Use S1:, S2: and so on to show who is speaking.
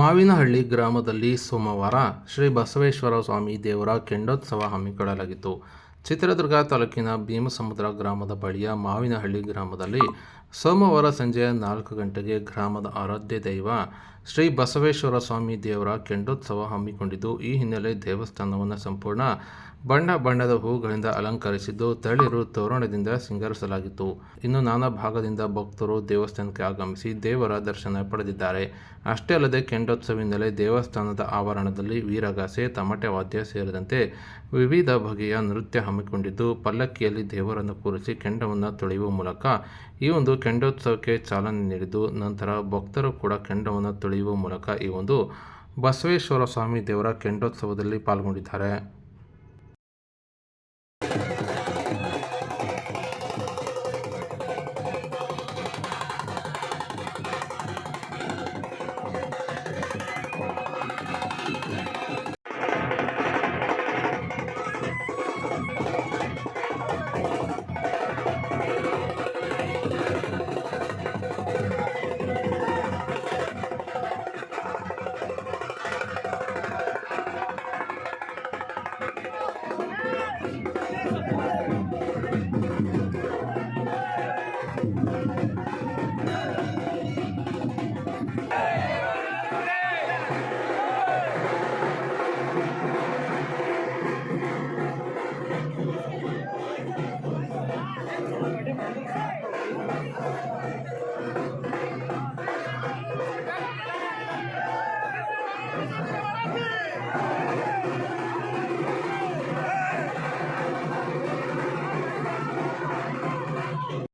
S1: ಮಾವಿನಹಳ್ಳಿ ಗ್ರಾಮದಲ್ಲಿ ಸೋಮವಾರ ಶ್ರೀ ಬಸವೇಶ್ವರ ಸ್ವಾಮಿ ದೇವರ ಕೆಂಡೋತ್ಸವ ಹಮ್ಮಿಕೊಳ್ಳಲಾಗಿತ್ತು. ಚಿತ್ರದುರ್ಗ ತಾಲೂಕಿನ ಭೀಮಸಮುದ್ರ ಗ್ರಾಮದ ಬಳಿಯ ಮಾವಿನಹಳ್ಳಿ ಗ್ರಾಮದಲ್ಲಿ ಸೋಮವಾರ ಸಂಜೆ ನಾಲ್ಕು ಗಂಟೆಗೆ ಗ್ರಾಮದ ಆರಾಧ್ಯ ದೈವ ಶ್ರೀ ಬಸವೇಶ್ವರ ಸ್ವಾಮಿ ದೇವರ ಕೆಂಡೋತ್ಸವ ಹಮ್ಮಿಕೊಂಡಿದ್ದು, ಈ ಹಿನ್ನೆಲೆ ದೇವಸ್ಥಾನವನ್ನು ಸಂಪೂರ್ಣ ಬಣ್ಣ ಬಣ್ಣದ ಹೂಗಳಿಂದ ಅಲಂಕರಿಸಿದ್ದು, ತಳಿರು ತೋರಣದಿಂದ ಸಿಂಗರಿಸಲಾಗಿತ್ತು. ಇನ್ನು ನಾನಾ ಭಾಗದಿಂದ ಭಕ್ತರು ದೇವಸ್ಥಾನಕ್ಕೆ ಆಗಮಿಸಿ ದೇವರ ದರ್ಶನ ಪಡೆದಿದ್ದಾರೆ. ಅಷ್ಟೇ ಅಲ್ಲದೆ ಕೆಂಡೋತ್ಸವ ದೇವಸ್ಥಾನದ ಆವರಣದಲ್ಲಿ ವೀರಗಾಸೆ, ತಮಟೆ ವಾದ್ಯ ಸೇರಿದಂತೆ ವಿವಿಧ ಬಗೆಯ ನೃತ್ಯ ಹಮ್ಮಿಕೊಂಡಿದ್ದು, ಪಲ್ಲಕ್ಕಿಯಲ್ಲಿ ದೇವರನ್ನು ಕೂರಿಸಿ ಕೆಂಡವನ್ನು ತೊಳೆಯುವ ಮೂಲಕ ಈ ಒಂದು ಕೆಂಡೋತ್ಸವಕ್ಕೆ ಚಾಲನೆ ನೀಡಿದ್ದು, ನಂತರ ಭಕ್ತರು ಕೂಡ ಕೆಂಡವನ್ನು ತೊಳೆಯುವ ಮೂಲಕ ಈ ಒಂದು ಬಸವೇಶ್ವರ ಸ್ವಾಮಿ ದೇವರ ಕೆಂಡೋತ್ಸವದಲ್ಲಿ ಪಾಲ್ಗೊಂಡಿದ್ದಾರೆ.